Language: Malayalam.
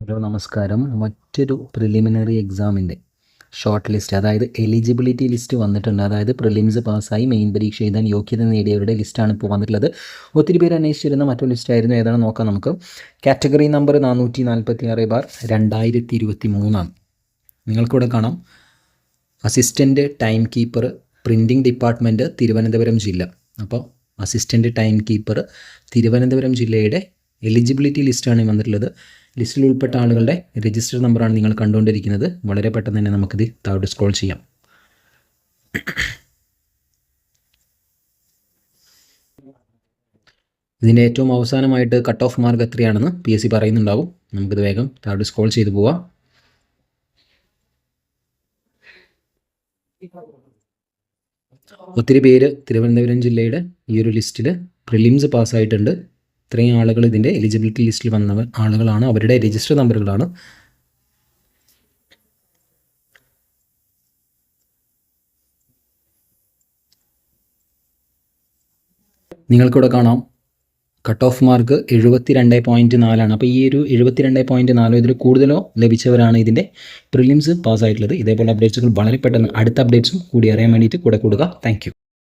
ഹലോ നമസ്കാരം. മറ്റൊരു പ്രിലിമിനറി എക്സാമിന്റെ ഷോർട്ട് ലിസ്റ്റ് അതായത് എലിജിബിലിറ്റി ലിസ്റ്റ് വന്നിട്ടുണ്ട്. അതായത് പ്രിലിംസ് പാസ്സായി മെയിൻ പരീക്ഷ എഴുതാൻ യോഗ്യത നേടിയവരുടെ ലിസ്റ്റാണ് ഇപ്പോൾ വന്നിട്ടുള്ളത്. ഒത്തിരി പേര് അന്വേഷിച്ചിരുന്ന മറ്റൊരു ലിസ്റ്റായിരുന്നു ഏതാണ് നോക്കാം നമുക്ക്. കാറ്റഗറി നമ്പർ നാനൂറ്റി നാൽപ്പത്തി ആറ് ബാർ രണ്ടായിരത്തി ഇരുപത്തി മൂന്നാണ് നിങ്ങൾക്കിവിടെ കാണാം. Assistant time keeper printing department Thiruvananthapuram ജില്ല. അപ്പോൾ അസിസ്റ്റന്റ് ടൈം കീപ്പർ തിരുവനന്തപുരം ജില്ലയുടെ എലിജിബിലിറ്റി ലിസ്റ്റാണ് വന്നിട്ടുള്ളത്. ലിസ്റ്റിൽ ഉൾപ്പെട്ട ആളുകളുടെ രജിസ്റ്റർ നമ്പറാണ് നിങ്ങൾ കണ്ടുകൊണ്ടിരിക്കുന്നത്. വളരെ പെട്ടെന്ന് തന്നെ നമുക്കിത് താഴോട്ട് സ്ക്രോൾ ചെയ്യാം. ഇതിന്റെ ഏറ്റവും അവസാനമായിട്ട് കട്ട് ഓഫ് മാർക്ക് എത്രയാണെന്ന് പി എസ് സി പറയുന്നുണ്ടാവും. നമുക്കിത് വേഗം താഴോട്ട് സ്ക്രോൾ ചെയ്ത് പോവാം. ഒത്തിരി പേര് തിരുവനന്തപുരം ജില്ലയുടെ ഈ ഒരു ലിസ്റ്റിൽ പ്രിലിംസ് പാസ്സായിട്ടുണ്ട് ഇത്രയും ആളുകൾ ഇതിന്റെ എലിജിബിലിറ്റി ലിസ്റ്റിൽ വന്ന ആളുകളാണ്. അവരുടെ രജിസ്റ്റർ നമ്പറുകളാണ് നിങ്ങൾക്കിവിടെ കാണാം. കട്ട് ഓഫ് മാർക്ക് എഴുപത്തി രണ്ട് പോയിന്റ് നാലാണ്. അപ്പോൾ ഈ ഒരു എഴുപത്തി രണ്ട് പോയിന്റ് നാലോ ഇതിൽ കൂടുതലോ ലഭിച്ചവരാണ് ഇതിന്റെ പ്രിലിംസ് പാസ്സായിട്ടുള്ളത് ഇതേപോലെ അപ്ഡേറ്റ്സുകൾ വളരെ പെട്ടെന്ന് അടുത്ത അപ്ഡേറ്റ്സും കൂടി അറിയാൻ വേണ്ടിയിട്ട് കൂടെ കൊടുക്കുക താങ്ക്